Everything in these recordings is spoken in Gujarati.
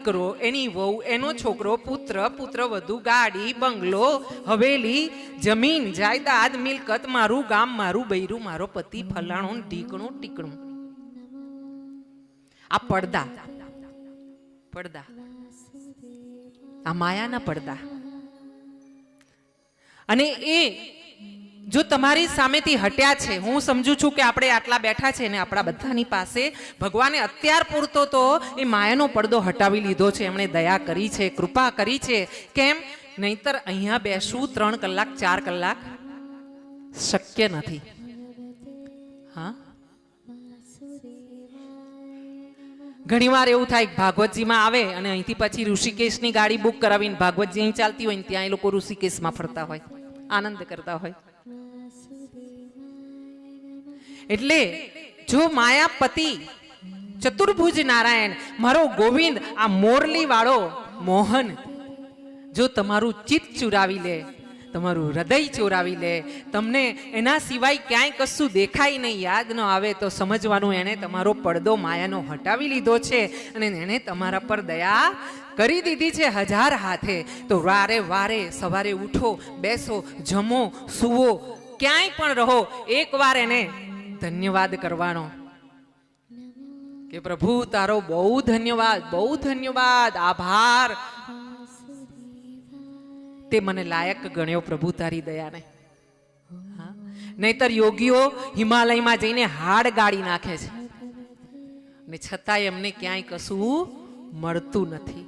દીકરો એની વહુ, એનો છોકરો, પુત્ર પુત્ર વધુ ગાડી, બંગલો, હવેલી, જમીન, જાયદાદ, મિલકત, મારું ગામ, મારું બૈરું, મારો પતિ, ફલાણું, ઢીકણું, ટીકણું. આ પડદા. પડદા. આ માયાના પડદા. અને એ જો તમારી સામેથી હટ્યા છે, હું સમજુ છું કે આપણે આટલા બેઠા છે ને આપણા બધાની પાસે ભગવાને અત્યાર પૂરતો તો એ માયાનો પડદો હટાવી લીધો છે, એમણે દયા કરી છે, કૃપા કરી છે. કેમ? નહીતર અહીંયા બેસવું ત્રણ કલાક, ચાર કલાક. શક્ય નથી. હા? ઘણીવાર એવું થાય, ભાગવતજીમાં આવે અને અહીંથી પછી ઋષિકેશની ગાડી બુક કરાવીને ભાગવતજી અહીં ચાલતી હોય ને ત્યાં એ લોકો ઋષિકેશમાં ફરતા હોય. આનંદ કરતા હોય. એટલે જો માયાપતિ ચતુર્ભુજ નારાયણ, મારો ગોવિંદ, આ મોરલી વાળો મોહન, જો તમારું ચિત્ત ચુરાવી લે, તમારું હૃદય ચોરાવી લે, તમને એના સિવાય ક્યાંય કશું દેખાય નહીં, યાદ ન આવે, તો સમજવાનું એણે તમારો પડદો માયાનો હટાવી લીધો છે અને એણે તમારા પર દયા કરી દીધી છે હજાર હાથે. તો વારે વારે સવારે ઉઠો, બેસો, જમો, સુવો, ક્યાંય પણ રહો એકવાર એને ધન્યવાદ કરવાનો. કે પ્રભુ, તારો બહુ ધન્યવાદ બહુ ધન્યવાદ, આભાર. તે મને લાયક ગણ્યો પ્રભુ તારી દયાને? નહીતર યોગીઓ હિમાલયમાં જઈને હાડ ગાળી નાખે છે. ને છતાંય એમને ક્યાંય કશું મળતું નથી.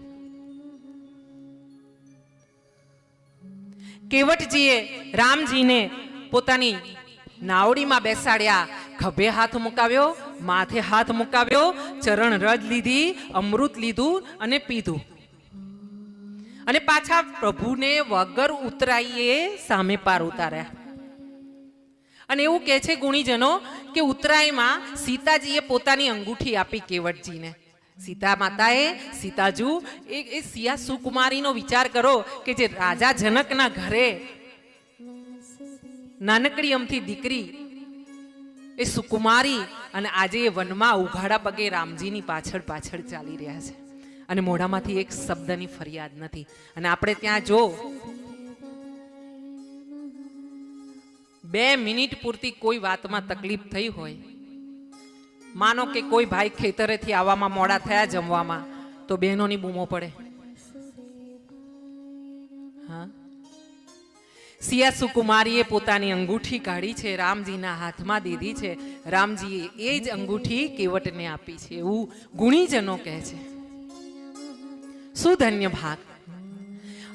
કેવટજીએ રામજીને પોતાની નાવડીમાં બેસાડ્યા. ખભે હાથ મુકાવ્યો, માથે હાથ મુકાવ્યો, ચરણ રજ લીધી, અમૃત લીધું અને પીધું. અને પાછા પ્રભુને વગર ઉતરાઈએ સામે પાર ઉતાર્યા. અને એવું કહે છે ગુણીજનો કે ઉતરાયમાં સીતાજીએ પોતાની અંગૂઠી આપી કેવટજીને. સીતા માતાએ, સીતાજુ, એ સિયા સુકુમારીનો વિચાર કરો કે જે રાજા જનકના ઘરે નાનકડી અમથી દીકરી એ સુકુમારી અને આજે એ વનમાં ઉઘાડા પગે રામજીની પાછળ પાછળ ચાલી રહ્યા છે. અને મોઢામાંથી એક શબ્દની ફરિયાદ નથી. અને આપણે ત્યાં જો બે મિનિટ પૂરતી કોઈ વાતમાં તકલીફ થઈ હોય, માનો કે કોઈ ભાઈ ખેતરેથી આવવામાં મોડા થયા જમવામાં, તો બહેનોની બૂમો પડે. હા? સિયા સુકુમારીએ પોતાની અંગૂઠી કાઢી છે, રામજીના હાથમાં દીધી છે. રામજીએ એ જ અંગૂઠી કેવટને આપી છે એવું ગુણીજનો કહે છે. શું ધન્ય ભાગ.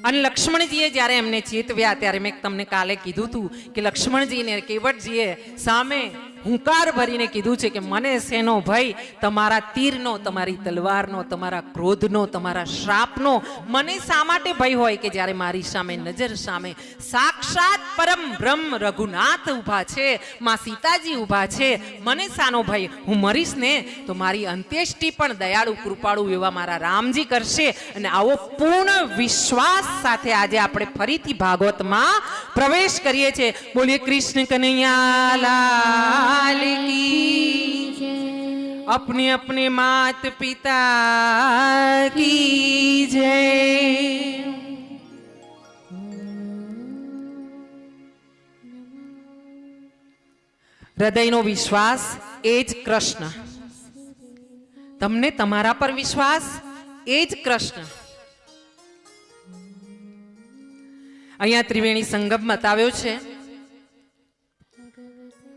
અને લક્ષ્મણજીએ જ્યારે એમને ચેતવ્યા, ત્યારે મેં તમને કાલે કીધું હતું કે લક્ષ્મણજીને, કેવટજીએ સામે હુંકાર ભરીને કીધું છે કે મને શેનો ભય? તમારા તીરનો, તમારી તલવારનો, તમારા ક્રોધનો, તમારા શ્રાપનો મને શા માટે ભય હોય કે જ્યારે મારી સામે નજર સામે સાક્ષાત પરમ બ્રહ્મ રઘુનાથ ઊભા છે, માં સીતાજી ઊભા છે, મને શાનો ભય? હું મરીશ ને તો મારી અંત્યેષ્ટિ પણ દયાળુ, કૃપાળુ એવા મારા રામજી કરશે અને આવો પૂર્ણ વિશ્વાસ સાથે આજે આપણે ફરીથી ભાગવતમાં પ્રવેશ કરીએ છીએ. બોલીએ, કૃષ્ણ કનૈયા લાલ કી અપને માત પિતા કી જય. હૃદયનો વિશ્વાસ એ જ કૃષ્ણ. તમને તમારા પર વિશ્વાસ એ જ કૃષ્ણ. અહીંયા ત્રિવેણી સંગમ બતાવ્યો છે.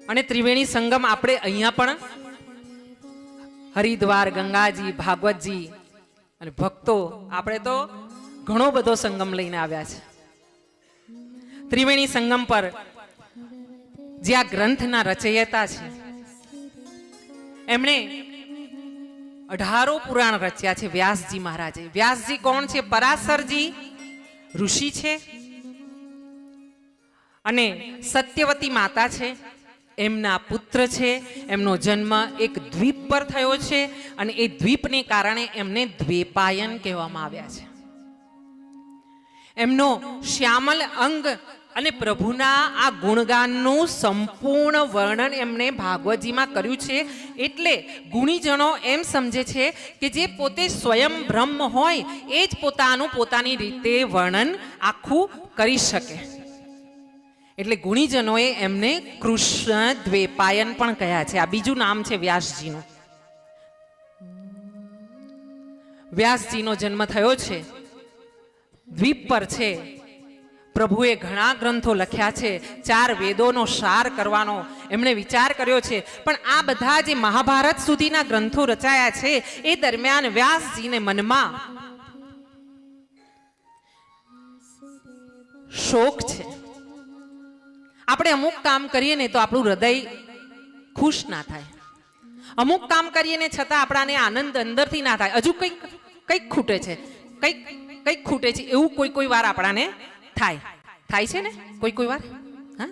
અને ત્રિવેણી સંગમ આપણે અહીંયા પણ હરિદ્વાર, ગંગાજી, ભાગવતજી અને ભક્તો આપણે તો ઘણો બધો સંગમ લઈને આવ્યા છે. ત્રિવેણી સંગમ પર જે આ ગ્રંથના રચયતા છે, એમણે અઢારો પુરાણ રચ્યા છે વ્યાસજી મહારાજે. વ્યાસજી કોણ છે? પરાસરજી ઋષિ છે. અને સત્યવતી માતા છે. એમના પુત્ર છે. એમનો જન્મ એક દ્વીપ પર થયો છે અને એ દ્વીપને કારણે એમને દ્વેપાયન કહેવામાં આવ્યા છે. એમનો શ્યામલ અંગ અને પ્રભુના આ ગુણગાનનું સંપૂર્ણ વર્ણન એમણે ભાગવતજીમાં કર્યું છે. એટલે ગુણીજનો એમ સમજે છે કે જે પોતે સ્વયં બ્રહ્મ હોય, એ જ પોતાનું પોતાની રીતે વર્ણન આખું કરી શકે. એટલે ગુણીજનોએ એમને કૃષ્ણ દ્વેપાયન પણ કહ્યા છે. આ બીજું નામ છે વ્યાસજીનું. વ્યાસજીનો જન્મ થયો છે. દ્વીપ પર છે. પ્રભુએ ઘણા ગ્રંથો લખ્યા છે. ચાર વેદોનો સાર કરવાનો એમણે વિચાર કર્યો છે. પણ આ બધા જે મહાભારત સુધીના ગ્રંથો રચાયા છે, એ દરમિયાન વ્યાસજીને મનમાં શોક છે. આપણે અમુક કામ કરીએ ને તો આપણું હૃદય ખુશ ના થાય. અમુક કામ કરીએ ને છતાં આપણાને આનંદ અંદરથી ના થાય. હજુ કંઈક કંઈક ખૂટે છે. કંઈક કંઈક ખૂટે છે. એવું કોઈ કોઈ વાર આપણાને થાય. થાય છે ને? કોઈ કોઈ વાર? હા?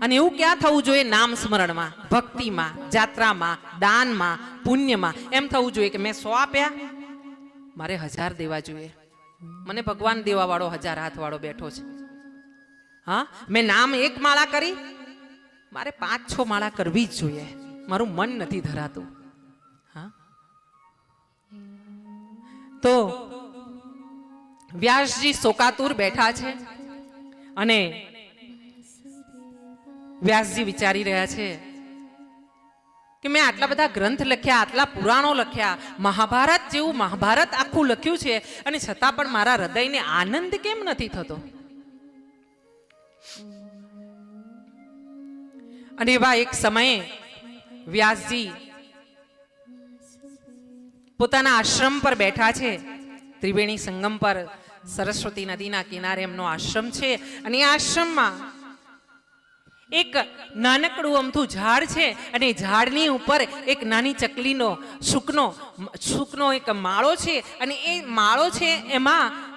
અને એવું ક્યાં થવું જોઈએ? નામ સ્મરણમાં, ભક્તિમાં, જાત્રામાં, દાનમાં, પુણ્યમાં. એમ થવું જોઈએ કે મેં સો આપ્યા. મારે હજાર દેવા જોઈએ. મને ભગવાન દેવાવાળો હજાર હાથવાળો બેઠો છે. હા? મેં નામ એક માળા કરી. મારે પાંચ છ માળા કરવી જ જોઈએ. મારું મન નથી ધરાતું. હા? તો વ્યાસજી શોકાતુર બેઠા છે અને વ્યાસજી વિચારી રહ્યા છે કે મેં આટલા બધા ગ્રંથ લખ્યા, આટલા પુરાણો લખ્યા, મહાભારત જેવું મહાભારત આખું લખ્યું છે અને છતાં પણ મારા હૃદયને આનંદ કેમ નથી થતો? અને એવા એક સમયે વ્યાસજી પોતાના આશ્રમ પર બેઠા છે. ત્રિવેણી સંગમ પર સરસ્વતી નદીના કિનારે એમનો આશ્રમ છે. અને એ આશ્રમમાં એક નાનકડું અમથું ઝાડ છે અને ઝાડની ઉપર એક નાની ચકલીનો સુકનો સુકનો એક માળો છે. અને એ માળો છે એમાં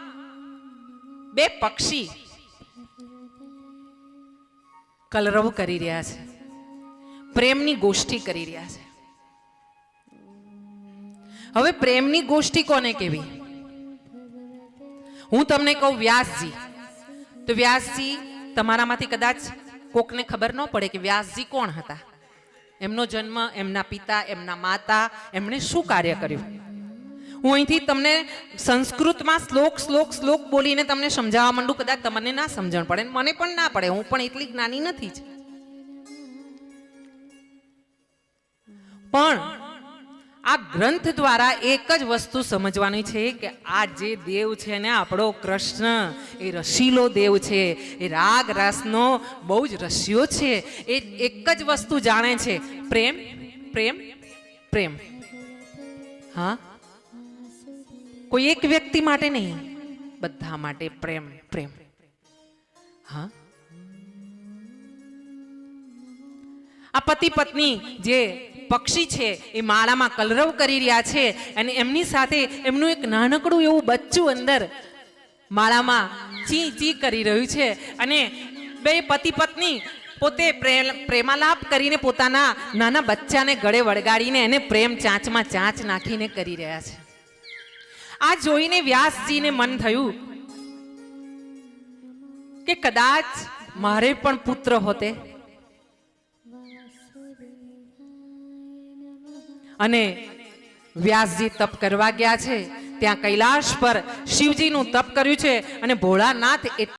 બે પક્ષી કલરવ કરી રહ્યા છે. પ્રેમની ગોષ્ઠી કરી રહ્યા છે. હવે પ્રેમની ગોષ્ઠી કોને કેવી હું તમને કહું વ્યાસજી. તો વ્યાસજી તમારામાંથી કદાચ કોકને ખબર ન પડે કે વ્યાસજી કોણ હતા? એમનો જન્મ, એમના પિતા, એમના માતા, એમણે શું કાર્ય કર્યું? હું અહીંથી તમને સંસ્કૃતમાં શ્લોક શ્લોક શ્લોક બોલીને તમને સમજાવવા માંડું, કદાચ તમને ના સમજણ પડે મને પણ ના પડે, હું પણ એટલી જ્ઞાની નથી જ. પણ આ ગ્રંથ દ્વારા એક જ વસ્તુ સમજવાની છે કે આ જે દેવ છે ને, આપણો કૃષ્ણ, એ રસીલો દેવ છે, એ રાગ રસનો બહુ જ રસ્યો છે, એ એક જ વસ્તુ જાણે છે. પ્રેમ પ્રેમ પ્રેમ. હા? કોઈ એક વ્યક્તિ માટે નહીં. બધા માટે પ્રેમ પ્રેમ. હા? આ પતિ પત્ની જે પક્ષી છે, એ માળામાં કલરવ કરી રહ્યા છે અને એમની સાથે એમનું એક નાનકડું એવું બચ્ચું અંદર માળામાં ચી ચી કરી રહ્યું છે અને બે પતિ પત્ની પોતે પ્રે- પ્રેમાલાપ કરીને પોતાના નાના બચ્ચાને ગળે વળગાડીને એને પ્રેમ ચાંચમાં ચાંચ નાખીને કરી રહ્યા છે. આ જોઈને વ્યાસજીને મન થયું કે કદાચ મારે પણ પુત્ર હોતે. અને વ્યાસજી તપ કરવા ગયા છે. ત્યાં કૈલાશ પર શિવજીનું તપ કર્યું છે અને ભોળાનાથ